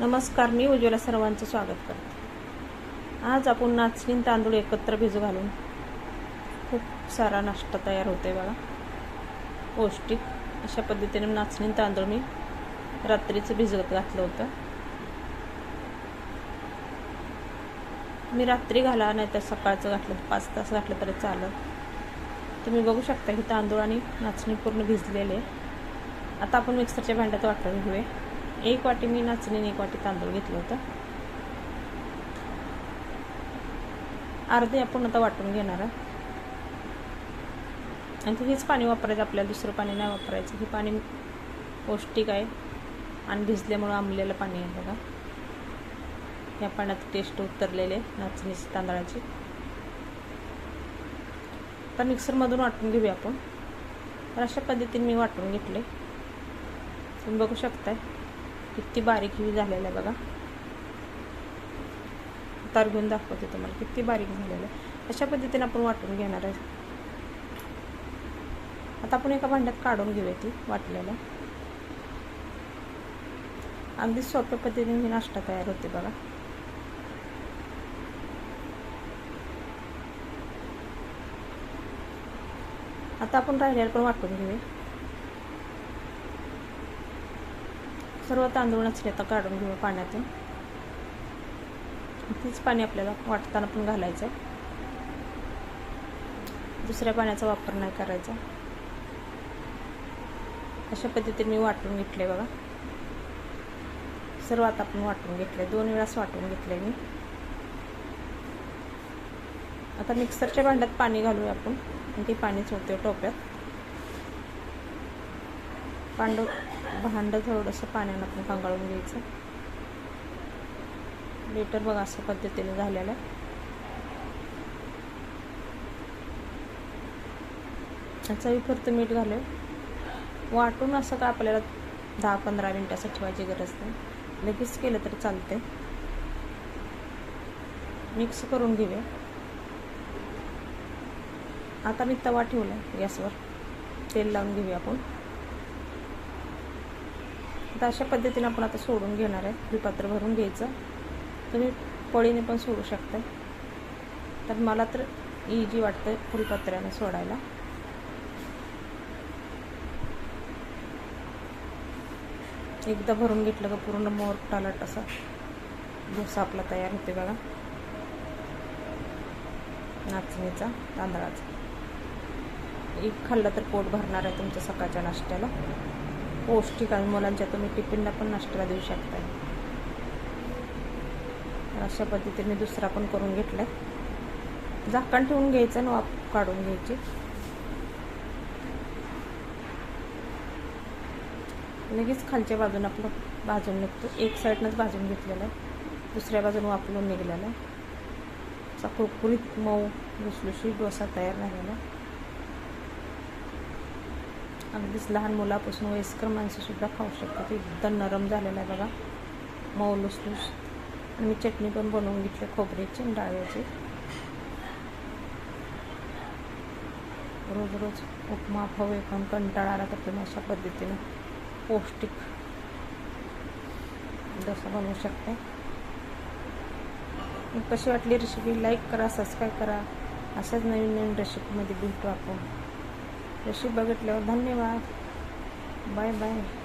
नमस्कार मी उज्ज्वला सर्वांचं स्वागत करते. आज आपण नाचणी तांदूळ एकत्र भिजू घालून खूप सारा नाश्ता तयार होतो आहे बघा. पौष्टिक अशा पद्धतीने नाचणी तांदूळ मी रात्रीचं भिजत घातलं होतं. मी रात्री घाला नाही तर सकाळचं घातलं पाच तास घातलं तरी चालत तुम्ही बघू शकता की तांदूळ आणि नाचणी पूर्ण भिजलेले. आहे. आता आपण मिक्सरच्या भांड्यात वाटून घेऊया. एक वाटी मी नाचणी एक वाटी तांदूळ घेतलं होतं. अर्धे आपण आता वाटून घेणार आहे आणि हेच पाणी वापरायचं आपल्याला दुसरं पाणी नाही वापरायचं. हे पाणी पौष्टिक आहे आणि भिजल्यामुळं आंबलेलं पाणी आहे बघा. या पाण्यात टेस्ट उतरलेले नाचणीची तांदळाची. तर मिक्सरमधून वाटून घेऊया आपण. तर अशा पद्धतीने मी वाटून घेतले. तुम्ही बघू शकताय. किती बारीक ही झालेलं आहे बघा. तार दाखवते तुम्हाला किती बारीक झालेलं आहे. अशा पद्धतीने आपण वाटून घेणार आहे. आता आपण एका भांड्यात काढून घेऊया ती वाटलेलं. अगदी सोप्या पद्धतीने नाश्ता तयार होते बघा. आता आपण राहिल्यावर पण वाटून घेऊया. सर्व तांदूळ नसले तर काढून घेऊ पाण्यातून. तीच पाणी आपल्याला वाटताना पण घालायचं आहे दुसऱ्या पाण्याचा वापर नाही करायचा. अशा पद्धतीने मी वाटून घेतले बघा. सर्व आता आपण वाटून घेतले दोन वेळाच वाटून घेतले मी. आता मिक्सरच्या भांड्यात पाणी घालूया आपण. आणि ते पाणी होते टोप्यात. पांडव भांडं थोडंसं पाण्यानं आपण पांगाळून घ्यायचं. लिटर बघा असं पद्धतीने झालेलं आहे. चवीपुरतं मीठ घालूया वाटून असं का आपल्याला दहा पंधरा मिनटाचं ठेवायची गरज नाही. लगेच केलं तर चालते मिक्स करून घेऊया. आता मी तवा ठेवला गॅसवर. तेल लावून घेऊया आपण. आता अशा पद्धतीने आपण आता सोडून घेणार आहे. फुलपात्र भरून घ्यायचं. तुम्ही पळीने पण सोडू शकता तर मला तर इजी वाटतं फुलपात्र्याने सोडायला. एकदा भरून घेतलं का पूर्ण मोर टालट असा. भुसा आपला तयार होते बघा. नाचणीचा तांदळाचा. एक खाल्लं तर पोट भरणार आहे तुमच्या सकाळच्या नाश्त्याला. पौष्टिक आहे मुलांच्या तुम्ही टिफिनला पण नाश्त्याला देऊ शकता अशा पद्धतीने दुसरा पण करून घेतलाय. झाकण ठेवून घ्यायचं ना वाप काढून घ्यायची. लगेच खालच्या बाजून आपलं भाजून निघतो. एक साईडनंच भाजून घेतलेलं आहे. दुसऱ्या बाजून वापरून निघलेलं आहे. असा कुरकुरीत मऊ लुसलुशीत डोसा तयार झालेला अगदीच लहान मुलापासून वयस्कर माणसंसुद्धा खाऊ शकतात. एकदम नरम झालेला आहे बघा. मऊ लुसलूस. आणि मी चटणी पण बनवून घेतली खोबऱ्याची आणि डाळ्याची रोज रोज उपमा फवे पण कंटाळा आला तर तुम्ही अशा पद्धतीनं पौष्टिक जसं बनवू शकता. कशी वाटली रेसिपी लाईक करा सबस्क्राईब करा. अशाच नवीन नवीन रेसिपीमध्ये भेटू आपण. रेसिपी बघितल्यावर धन्यवाद. Bye bye.